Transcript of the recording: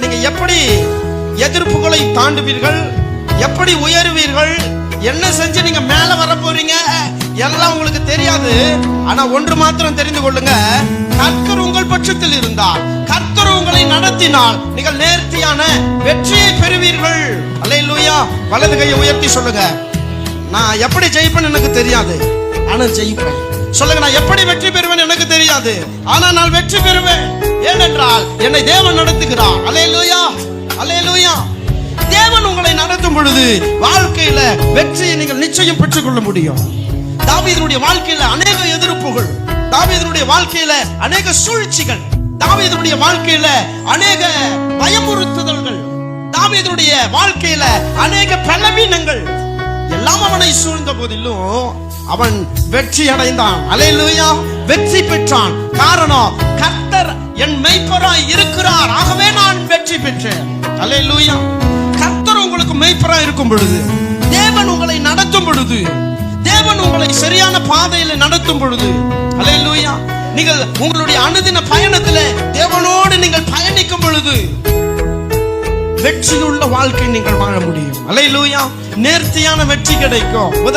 நீங்க எப்படி எதிர்ப்புகளை தாண்டுவீர்கள்? எப்படி உயருவீர்கள்? என்ன செஞ்சு நீங்க மேல வர போறீங்க? எல்லாம் உங்களுக்கு தெரியாது. ஆனா ஒன்று மாத்திரம் தெரிந்து கொள்ளுங்க. கர்த்தர் உங்கள் பட்சத்தில் இருந்தால் கர்த்தர் உங்களை நடத்தினால் நீங்கள் நேர்த்தியான வெற்றியை பெறுவீர்கள். அலையிலூயா வலது கையை உயர்த்தி சொல்லுங்க. நான் எப்படி ஜெயிப்பேன் எனக்கு தெரியாது. ஆனா ஜெயிப்பேன். சொல்லுங்க நான் எப்படி வெற்றி பெறுவேன் எனக்கு தெரியாது. ஆனா நான் வெற்றி பெறுவேன். ஏனென்றால் என்னை தேவன் நடத்துகிறார். அலையலூயா அலையலூயா தேவன் உங்களை நடத்தும் பொழுது வாழ்க்கையில வெற்றியை நீங்கள் நிச்சயம் பெற்றுக்கொள்ள முடியும். தாவீதனுடைய வாழ்க்கையில அநேக எதிர்ப்புகள் தாவீதனுடைய வாழ்க்கையில அநேக சூழ்ச்சிகள் தாவீதனுடைய வாழ்க்கையில அநேக பயமுறுத்துதல்கள் தாவீதனுடைய வாழ்க்கையில அநேக பலவீனங்கள் எல்லாம் அவனை சூழ்ந்த போதிலும் அவன் வெற்றி அடைந்தான். அலையிலுயா வெற்றி பெற்றான். காரணம் என் மெய்ப்பராய் இருக்கிறார். ஆகவே நான் வெற்றி பெற்றேன். அலையிலுயா கர்த்தர் உங்களுக்கு மெய்ப்பராய் இருக்கும் பொழுது தேவன் உங்களை நடத்தும் பொழுது தேவன் உங்களை சரியான பாதையில நடத்தும் பொழுது அலையிலுயா நீங்கள் உங்களுடைய அனுதின பயணத்துல தேவனோடு நீங்கள் பயணிக்கும் பொழுது வெற்றியுள்ள வாழ்க்கை நீங்கள் வாழ முடியும். அலை லூயா நேர்த்தியான வெற்றி கிடைக்கும்.